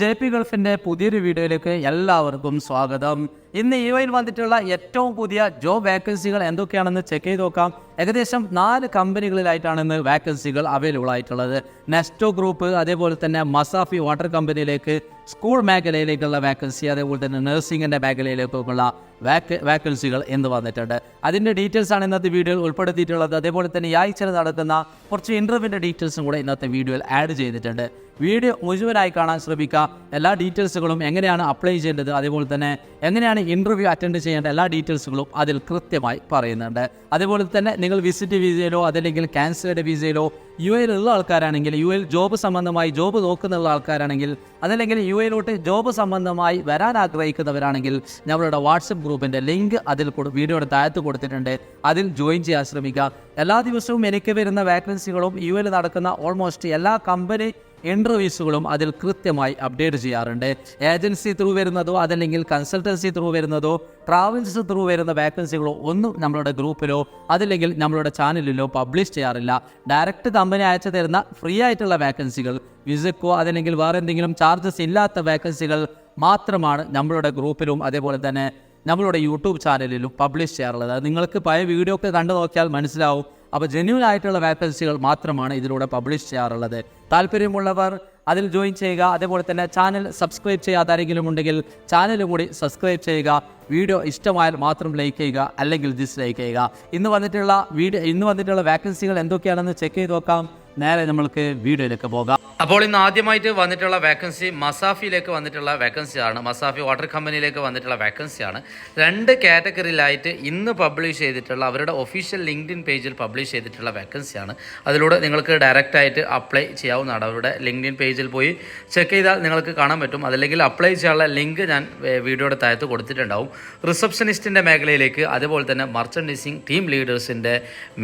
J P ഗൾഫിന്റെ പുതിയൊരു വീഡിയോയിലേക്ക് എല്ലാവർക്കും സ്വാഗതം. ഇന്ന് ഈ വയിൽ വന്നിട്ടുള്ള ഏറ്റവും പുതിയ ജോബ് വേക്കൻസികൾ എന്തൊക്കെയാണെന്ന് ചെക്ക് ചെയ്ത് നോക്കാം. ഏകദേശം നാല് കമ്പനികളിലായിട്ടാണ് ഇന്ന് വേക്കൻസികൾ അവൈലബിൾ ആയിട്ടുള്ളത്. നെസ്റ്റോ ഗ്രൂപ്പ് അതേപോലെ തന്നെ മസാഫി വാട്ടർ കമ്പനിയിലേക്ക് സ്കൂൾ മേഖലയിലേക്കുള്ള വേക്കൻസി അതേപോലെ തന്നെ നഴ്സിംഗിന്റെ മേഖലയിലേക്കുള്ള വാക്ക് വേക്കൻസികൾ എന്ന് വന്നിട്ടുണ്ട്. അതിന്റെ ഡീറ്റെയിൽസ് ആണ് ഇന്നത്തെ വീഡിയോയിൽ ഉൾപ്പെടുത്തിയിട്ടുള്ളത്. അതേപോലെ തന്നെ ഈ ആഴ്ച നടത്തുന്ന കുറച്ച് ഇന്റർവ്യൂവിന്റെ ഡീറ്റെയിൽസും കൂടെ ഇന്നത്തെ വീഡിയോയിൽ ആഡ് ചെയ്തിട്ടുണ്ട്. വീഡിയോ മുഴുവനായി കാണാൻ ശ്രമിക്കുക. എല്ലാ ഡീറ്റെയിൽസുകളും എങ്ങനെയാണ് അപ്ലൈ ചെയ്യേണ്ടത് അതേപോലെ തന്നെ എങ്ങനെയാണ് ഇന്റർവ്യൂ അറ്റൻഡ് ചെയ്യേണ്ട എല്ലാ ഡീറ്റെയിൽസുകളും അതിൽ കൃത്യമായി പറയുന്നുണ്ട്. അതുപോലെ തന്നെ നിങ്ങൾ വിസിറ്റ് വിസയിലോ അതല്ലെങ്കിൽ ക്യാൻസൽഡ് വിസയിലോ യു എയിലുള്ള ആൾക്കാരാണെങ്കിൽ യു എയിൽ ജോബ് സംബന്ധമായി ജോബ് നോക്കുന്നുള്ള ആൾക്കാരാണെങ്കിൽ അതല്ലെങ്കിൽ യു എയിലോട്ട് ജോബ് സംബന്ധമായി വരാൻ ആഗ്രഹിക്കുന്നവരാണെങ്കിൽ ഞങ്ങളുടെ വാട്സപ്പ് ഗ്രൂപ്പിന്റെ ലിങ്ക് അതിൽ കൊടു വീഡിയോയുടെ താഴത്ത് കൊടുത്തിട്ടുണ്ട്. അതിൽ ജോയിൻ ചെയ്യാൻ ശ്രമിക്കുക. എല്ലാ ദിവസവും എനിക്ക് വരുന്ന വേക്കൻസികളും യു എയിൽ നടക്കുന്ന ഓൾമോസ്റ്റ് എല്ലാ കമ്പനി ഇന്റർവ്യൂസുകളും അതിൽ കൃത്യമായി അപ്ഡേറ്റ് ചെയ്യാറുണ്ട്. ഏജൻസി ത്രൂ വരുന്നതോ അതല്ലെങ്കിൽ കൺസൾട്ടൻസി ത്രൂ വരുന്നതോ ട്രാവൽസ് ത്രൂ വരുന്ന വേക്കൻസികളോ ഒന്നും നമ്മളുടെ ഗ്രൂപ്പിലോ അതല്ലെങ്കിൽ നമ്മളുടെ ചാനലിലോ പബ്ലിഷ് ചെയ്യാറില്ല. ഡയറക്റ്റ് കമ്പനി അയച്ചു തരുന്ന ഫ്രീ ആയിട്ടുള്ള വേക്കൻസികൾ വിസക്കോ അതല്ലെങ്കിൽ വേറെ എന്തെങ്കിലും ചാർജസ് ഇല്ലാത്ത വേക്കൻസികൾ മാത്രമാണ് നമ്മളുടെ ഗ്രൂപ്പിലും അതേപോലെ തന്നെ നമ്മളുടെ യൂട്യൂബ് ചാനലിലും പബ്ലിഷ് ചെയ്യാറുള്ളത്. നിങ്ങൾക്ക് പഴയ വീഡിയോ ഒക്കെ കണ്ടു നോക്കിയാൽ മനസ്സിലാവും. അപ്പോൾ ജെന്യൂൻ ആയിട്ടുള്ള വാക്കൻസികൾ മാത്രമാണ് ഇതിലൂടെ പബ്ലിഷ് ചെയ്യാറുള്ളത്. താല്പര്യമുള്ളവർ അതിൽ ജോയിൻ ചെയ്യുക. അതേപോലെ തന്നെ ചാനൽ സബ്സ്ക്രൈബ് ചെയ്യാത്ത ആരെങ്കിലും ഉണ്ടെങ്കിൽ ചാനലും കൂടി സബ്സ്ക്രൈബ് ചെയ്യുക. വീഡിയോ ഇഷ്ടമായാൽ മാത്രം ലൈക്ക് ചെയ്യുക. അല്ലെങ്കിൽ ഡിസ്ലൈക്ക് ചെയ്യുക. ഇന്ന് വന്നിട്ടുള്ള വീഡിയോ ഇന്ന് വന്നിട്ടുള്ള വാക്കൻസികൾ എന്തൊക്കെയാണെന്ന് ചെക്ക് ചെയ്ത് നോക്കാം. നേരെ നമ്മൾക്ക് വീഡിയോയിലേക്ക് പോകാം. അപ്പോൾ ഇന്ന് ആദ്യമായിട്ട് വന്നിട്ടുള്ള വേക്കൻസി മസാഫിയിലേക്ക് വന്നിട്ടുള്ള വേക്കൻസിയാണ് മസാഫി വാട്ടർ കമ്പനിയിലേക്ക് വന്നിട്ടുള്ള വേക്കൻസിയാണ് രണ്ട് കാറ്റഗറിയിലായിട്ട് ഇന്ന് പബ്ലിഷ് ചെയ്തിട്ടുള്ള അവരുടെ ഒഫീഷ്യൽ ലിങ്ക്ഡിൻ പേജിൽ പബ്ലിഷ് ചെയ്തിട്ടുള്ള വേക്കൻസിയാണ് അതിലൂടെ നിങ്ങൾക്ക് ഡയറക്റ്റ് ആയിട്ട് അപ്ലൈ ചെയ്യാവുന്നതാണ്. അവരുടെ ലിങ്ക്ഡിൻ പേജിൽ പോയി ചെക്ക് ചെയ്താൽ നിങ്ങൾക്ക് കാണാൻ പറ്റും. അതല്ലെങ്കിൽ അപ്ലൈ ചെയ്യാനുള്ള ലിങ്ക് ഞാൻ വീഡിയോയുടെ താഴത്ത് കൊടുത്തിട്ടുണ്ടാവും. റിസപ്ഷനിസ്റ്റിന്റെ മേഖലയിലേക്ക് അതുപോലെ തന്നെ മർച്ചൻഡൈസിങ് ടീം ലീഡേഴ്സിന്റെ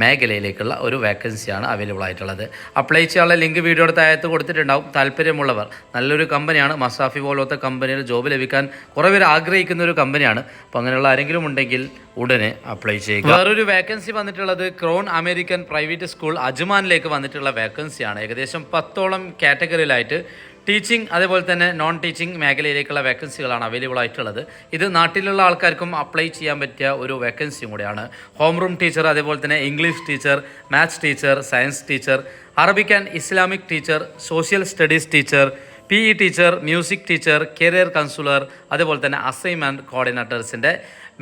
മേഖലയിലേക്കുള്ള ഒരു വേക്കൻസിയാണ് അവൈലബിൾ ആയിട്ടുള്ളത്. അപ്ലൈ ചെയ്യാനുള്ള ലിങ്ക് വീഡിയോയുടെ താഴത്ത് കൊടുത്തിട്ടുണ്ടാവും. താല്പര്യമുള്ളവർ. നല്ലൊരു കമ്പനിയാണ് മസാഫി പോലത്തെ കമ്പനിയിൽ ജോബ് ലഭിക്കാൻ കുറേ പേർ ആഗ്രഹിക്കുന്ന ഒരു കമ്പനിയാണ് അപ്പോൾ അങ്ങനെയുള്ള ആരെങ്കിലും ഉണ്ടെങ്കിൽ ഉടനെ അപ്ലൈ ചെയ്യുക. വേറൊരു വേക്കൻസി വന്നിട്ടുള്ളത് ക്രോൺ അമേരിക്കൻ പ്രൈവറ്റ് സ്കൂൾ അജ്മാനിലേക്ക് വന്നിട്ടുള്ള വേക്കൻസിയാണ് ഏകദേശം പത്തോളം കാറ്റഗറിയിലായിട്ട് ടീച്ചിങ് അതേപോലെ തന്നെ നോൺ ടീച്ചിങ് മേഖലയിലേക്കുള്ള വേക്കൻസികളാണ് അവൈലബിൾ ആയിട്ടുള്ളത്. ഇത് നാട്ടിലുള്ള ആൾക്കാർക്കും അപ്ലൈ ചെയ്യാൻ പറ്റിയ ഒരു വേക്കൻസിയും കൂടിയാണ്. ഹോം റൂം ടീച്ചർ അതേപോലെ തന്നെ English teacher maths teacher science teacher Arabic and Islamic teacher social studies teacher P E teacher music teacher career counsellor അതുപോലെ തന്നെ അസൈൻമെന്റ് കോർഡിനേറ്റേഴ്സിന്റെ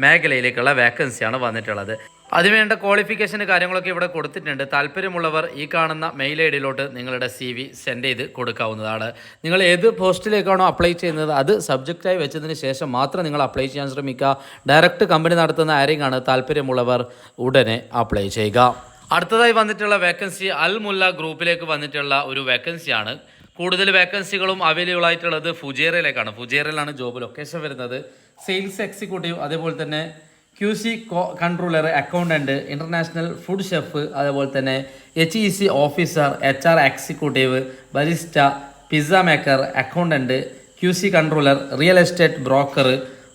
മേഖലയിലേക്കുള്ള വേക്കൻസിയാണ് വന്നിട്ടുള്ളത്. അതിനുവേണ്ട ക്വാളിഫിക്കേഷൻ കാര്യങ്ങളൊക്കെ ഇവിടെ കൊടുത്തിട്ടുണ്ട്. താല്പര്യമുള്ളവർ ഈ കാണുന്ന മെയിൽ ഐ ഡിയിലോട്ട് നിങ്ങളുടെ സി വി സെൻഡ് ചെയ്ത് കൊടുക്കാവുന്നതാണ്. നിങ്ങൾ ഏത് പോസ്റ്റിലേക്കാണോ അപ്ലൈ ചെയ്യുന്നത് അത് സബ്ജക്റ്റായി വെച്ചതിന് ശേഷം മാത്രം നിങ്ങൾ അപ്ലൈ ചെയ്യാൻ ശ്രമിക്കുക. ഡയറക്റ്റ് കമ്പനി നടത്തുന്ന ആരെയാണ് താല്പര്യമുള്ളവർ ഉടനെ അപ്ലൈ ചെയ്യുക. അടുത്തതായി വന്നിട്ടുള്ള വേക്കൻസി അൽ മുല്ല ഗ്രൂപ്പിലേക്ക് വന്നിട്ടുള്ള ഒരു വേക്കൻസിയാണ് കൂടുതൽ വേക്കൻസികളും അവൈലബിൾ ആയിട്ടുള്ളത് ഫുജേറയിലേക്കാണ് ഫുജേറയിലാണ് ജോബ് ലൊക്കേഷൻ വരുന്നത്. സെയിൽസ് എക്സിക്യൂട്ടീവ് അതേപോലെ തന്നെ Q C controller accountant international food chef അതേപോലെ തന്നെ H E C officer H R executive barista pizza maker accountant Q C controller real estate broker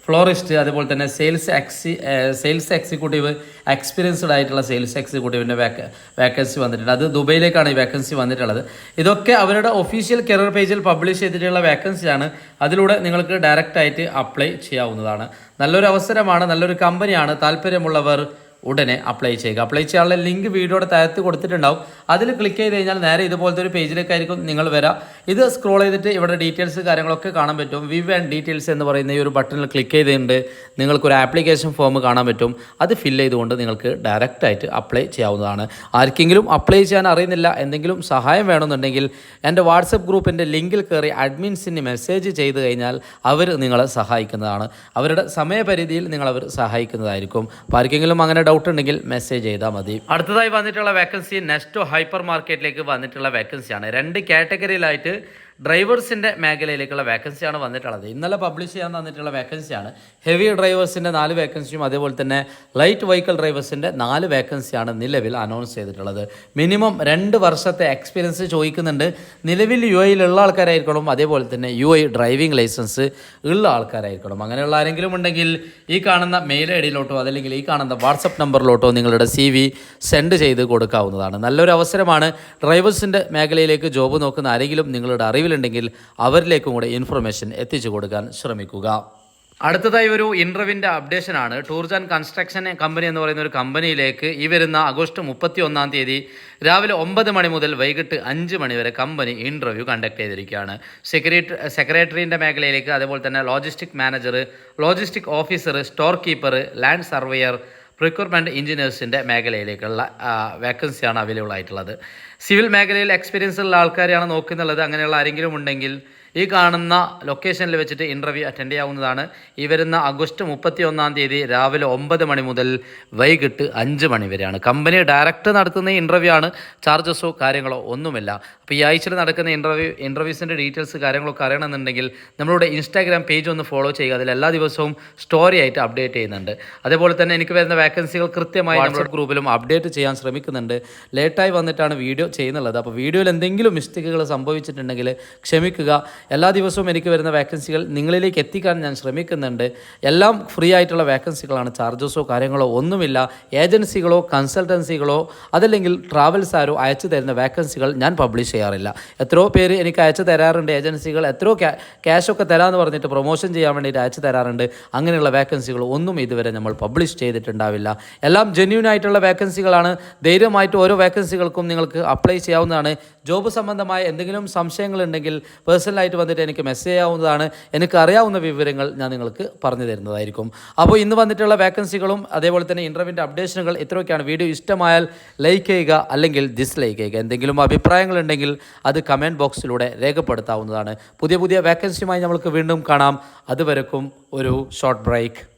florist അതുപോലെ തന്നെ sales exe sales executive experienced ആയിട്ടുള്ള sales എക്സിക്യൂട്ടീവിന്റെ വേക്ക vacancy വന്നിട്ടുണ്ട്. അത് ദുബൈയിലേക്കാണ് ഈ vacancy വന്നിട്ടുള്ളത്. ഇതൊക്കെ അവരുടെ ഒഫീഷ്യൽ കരിയർ പേജിൽ പബ്ലിഷ് ചെയ്തിട്ടുള്ള വേക്കൻസിയാണ് അതിലൂടെ നിങ്ങൾക്ക് ഡയറക്റ്റായിട്ട് അപ്ലൈ ചെയ്യാവുന്നതാണ്. നല്ലൊരു അവസരമാണ് നല്ലൊരു കമ്പനിയാണ് താല്പര്യമുള്ളവർ ഉടനെ അപ്ലൈ ചെയ്യുക. അപ്ലൈ ചെയ്യാനുള്ള ലിങ്ക് വീഡിയോയുടെ താഴത്ത് കൊടുത്തിട്ടുണ്ടാവും. അതിൽ ക്ലിക്ക് ചെയ്ത് കഴിഞ്ഞാൽ നേരെ ഇതുപോലത്തെ ഒരു പേജിലേക്കായിരിക്കും നിങ്ങൾ വരാം. ഇത് സ്ക്രോൾ ചെയ്തിട്ട് ഇവിടെ ഡീറ്റെയിൽസ് കാര്യങ്ങളൊക്കെ കാണാൻ പറ്റും. വിവ് ആൻഡ് ഡീറ്റെയിൽസ് എന്ന് പറയുന്ന ഈ ഒരു ബട്ടണിൽ ക്ലിക്ക് ചെയ്തുകൊണ്ട് നിങ്ങൾക്കൊരു ആപ്ലിക്കേഷൻ ഫോം കാണാൻ പറ്റും. അത് ഫില്ല് ചെയ്തുകൊണ്ട് നിങ്ങൾക്ക് ഡയറക്റ്റ് ആയിട്ട് അപ്ലൈ ചെയ്യാവുന്നതാണ്. ആർക്കെങ്കിലും അപ്ലൈ ചെയ്യാൻ അറിയുന്നില്ല എന്തെങ്കിലും സഹായം വേണമെന്നുണ്ടെങ്കിൽ എന്റെ വാട്സപ്പ് ഗ്രൂപ്പിന്റെ ലിങ്കിൽ കയറി അഡ്മിൻസിന് മെസ്സേജ് ചെയ്ത് കഴിഞ്ഞാൽ അവർ നിങ്ങളെ സഹായിക്കുന്നതാണ്. അവരുടെ സമയപരിധിയിൽ നിങ്ങൾ അവർ സഹായിക്കുന്നതായിരിക്കും. അപ്പോൾ ആർക്കെങ്കിലും അങ്ങനെ ഡൗട്ട് ഉണ്ടെങ്കിൽ മെസ്സേജ് ചെയ്താൽ മതി. അടുത്തതായി വന്നിട്ടുള്ള വേക്കൻസി നെസ്റ്റോ ഹൈപ്പർ മാർക്കറ്റിലേക്ക് വന്നിട്ടുള്ള വേക്കൻസിയാണ് രണ്ട് കാറ്റഗറിയിലായിട്ട് ഡ്രൈവേഴ്സിന്റെ മേഖലയിലേക്കുള്ള വേക്കൻസിയാണ് വന്നിട്ടുള്ളത്. ഇന്നലെ പബ്ലിഷ് ചെയ്യാൻ തന്നിട്ടുള്ള വേക്കൻസിയാണ്. ഹെവി ഡ്രൈവേഴ്സിന്റെ നാല് വേക്കൻസിയും അതേപോലെ തന്നെ ലൈറ്റ് വെഹിക്കിൾ ഡ്രൈവേഴ്സിന്റെ നാല് വേക്കൻസിയാണ് നിലവിൽ അനൗൺസ് ചെയ്തിട്ടുള്ളത്. മിനിമം രണ്ട് വർഷത്തെ എക്സ്പീരിയൻസ് ചോദിക്കുന്നുണ്ട്. നിലവിൽ യു എയിലുള്ള ആൾക്കാരായിരിക്കണം അതേപോലെ തന്നെ യു ഐ ഡ്രൈവിംഗ് ലൈസൻസ് ഉള്ള ആൾക്കാരായിരിക്കണം. അങ്ങനെയുള്ള ആരെങ്കിലും ഉണ്ടെങ്കിൽ ഈ കാണുന്ന മെയിൽ ഐ ഡിയിലോട്ടോ അതല്ലെങ്കിൽ ഈ കാണുന്ന വാട്സപ്പ് നമ്പറിലോട്ടോ നിങ്ങളുടെ സി വി സെൻഡ് ചെയ്ത് കൊടുക്കാവുന്നതാണ്. നല്ലൊരു അവസരമാണ്. ഡ്രൈവേഴ്സിന്റെ മേഖലയിലേക്ക് ജോബ് നോക്കുന്ന ആരെങ്കിലും നിങ്ങളുടെ അറിവിൽ അറിവിലുണ്ടെങ്കിൽ അവരിലേക്കും കൂടെ ഇൻഫർമേഷൻ എത്തിച്ചു കൊടുക്കാൻ ശ്രമിക്കുക. അടുത്തതായി ഒരു ഇൻട്രവിന്റെ അപ്ഡേഷൻ ആണ്. ടൂർസ് ആൻഡ് കൺസ്ട്രക്ഷൻ കമ്പനി എന്ന് പറയുന്ന ഒരു കമ്പനിയിലേക്ക് ഈ വരുന്ന ആഗസ്റ്റ് മുപ്പത്തി ഒന്നാം തീയതി രാവിലെ ഒമ്പത് മണി മുതൽ വൈകിട്ട് അഞ്ച് മണി വരെ കമ്പനി ഇന്റർവ്യൂ കണ്ടക്ട് ചെയ്തിരിക്കുകയാണ്. സെക്രട്ടറി സെക്രട്ടറിന്റെ മേഖലയിലേക്ക് അതേപോലെ തന്നെ logistic manager logistic officer store keeper land surveyor recruitment എഞ്ചിനീയേഴ്സിന്റെ മേഖലയിലേക്കുള്ള വേക്കൻസിയാണ് അവൈലബിൾ ആയിട്ടുള്ളത്. സിവിൽ മേഖലയിൽ എക്സ്പീരിയൻസ് ഉള്ള ആൾക്കാരെയാണ് നോക്കുന്നുള്ളത്. അങ്ങനെയുള്ള ആരെങ്കിലും ഉണ്ടെങ്കിൽ ഈ കാണുന്ന ലൊക്കേഷനിൽ വെച്ചിട്ട് ഇന്റർവ്യൂ അറ്റൻഡ് ചെയ്യാവുന്നതാണ്. ഈ വരുന്ന ആഗസ്റ്റ് മുപ്പത്തി ഒന്നാം തീയതി രാവിലെ ഒമ്പത് മണി മുതൽ വൈകിട്ട് അഞ്ച് മണി വരെയാണ്. കമ്പനി ഡയറക്റ്റ് നടത്തുന്ന ഇന്റർവ്യൂ ആണ്. ചാർജസോ കാര്യങ്ങളോ ഒന്നുമില്ല. അപ്പോൾ ഈ ആഴ്ചയിൽ നടക്കുന്ന ഇന്റർവ്യൂ ഇന്റർവ്യൂസിന്റെ ഡീറ്റെയിൽസ് കാര്യങ്ങളൊക്കെ അറിയണമെന്നുണ്ടെങ്കിൽ നമ്മളുടെ ഇൻസ്റ്റാഗ്രാം പേജ് ഒന്ന് ഫോളോ ചെയ്യുക. അതിൽ എല്ലാ ദിവസവും സ്റ്റോറി ആയിട്ട് അപ്ഡേറ്റ് ചെയ്യുന്നുണ്ട്. അതേപോലെ തന്നെ എനിക്ക് വരുന്ന വാക്കൻസികൾ കൃത്യമായി നമ്മുടെ ഗ്രൂപ്പിലും അപ്ഡേറ്റ് ചെയ്യാൻ ശ്രമിക്കുന്നുണ്ട്. ലേറ്റായി വന്നിട്ടാണ് വീഡിയോ ചെയ്യുന്നുള്ളത്. അപ്പോൾ വീഡിയോയിൽ എന്തെങ്കിലും മിസ്റ്റേക്കുകൾ സംഭവിച്ചിട്ടുണ്ടെങ്കിൽ ക്ഷമിക്കുക. എല്ലാ ദിവസവും എനിക്ക് വരുന്ന വേക്കൻസികൾ നിങ്ങളിലേക്ക് എത്തിക്കാൻ ഞാൻ ശ്രമിക്കുന്നുണ്ട്. എല്ലാം ഫ്രീ ആയിട്ടുള്ള വേക്കൻസികളാണ് ചാർജസോ കാര്യങ്ങളോ ഒന്നുമില്ല. ഏജൻസികളോ കൺസൾട്ടൻസികളോ അതല്ലെങ്കിൽ ട്രാവൽസാരോ അയച്ചു തരുന്ന വേക്കൻസികൾ ഞാൻ പബ്ലിഷ് ചെയ്യാറില്ല. എത്രയോ പേര് എനിക്ക് അയച്ചു തരാറുണ്ട് ഏജൻസികൾ എത്രയോ ക്യാ ക്യാഷൊക്കെ തരാമെന്ന് പറഞ്ഞിട്ട് പ്രൊമോഷൻ ചെയ്യാൻ വേണ്ടിയിട്ട് അയച്ചു തരാറുണ്ട്. അങ്ങനെയുള്ള വേക്കൻസികൾ ഒന്നും ഇതുവരെ നമ്മൾ പബ്ലിഷ് ചെയ്തിട്ടുണ്ടാവില്ല. എല്ലാം ജെന്യൂൻ ആയിട്ടുള്ള വേക്കൻസികളാണ് ധൈര്യമായിട്ട് ഓരോ വേക്കൻസികൾക്കും നിങ്ങൾക്ക് അപ്ലൈ ചെയ്യാവുന്നതാണ്. ജോബ് സംബന്ധമായ എന്തെങ്കിലും സംശയങ്ങളുണ്ടെങ്കിൽ പേഴ്സണലായിട്ട് വന്നിട്ട് എനിക്ക് മെസ്സേജ് ആവുന്നതാണ് എനിക്ക് അറിയാവുന്ന വിവരങ്ങൾ ഞാൻ നിങ്ങൾക്ക് പറഞ്ഞു തരുന്നതായിരിക്കും. അപ്പോൾ ഇന്ന് വന്നിട്ടുള്ള വേക്കൻസികളും അതേപോലെ തന്നെ ഇന്റർവ്യൂവിന്റെ അപ്ഡേഷനുകൾ ഇത്രയൊക്കെയാണ്. വീഡിയോ ഇഷ്ടമായാൽ ലൈക്ക് ചെയ്യുക അല്ലെങ്കിൽ ഡിസ്ലൈക്ക് ചെയ്യുക. എന്തെങ്കിലും അഭിപ്രായങ്ങളുണ്ടെങ്കിൽ അത് കമന്റ് ബോക്സിലൂടെ രേഖപ്പെടുത്താവുന്നതാണ്. പുതിയ പുതിയ വേക്കൻസിയുമായി നമ്മൾക്ക് വീണ്ടും കാണാം. അതുവരെക്കും ഒരു ഷോർട്ട് ബ്രേക്ക്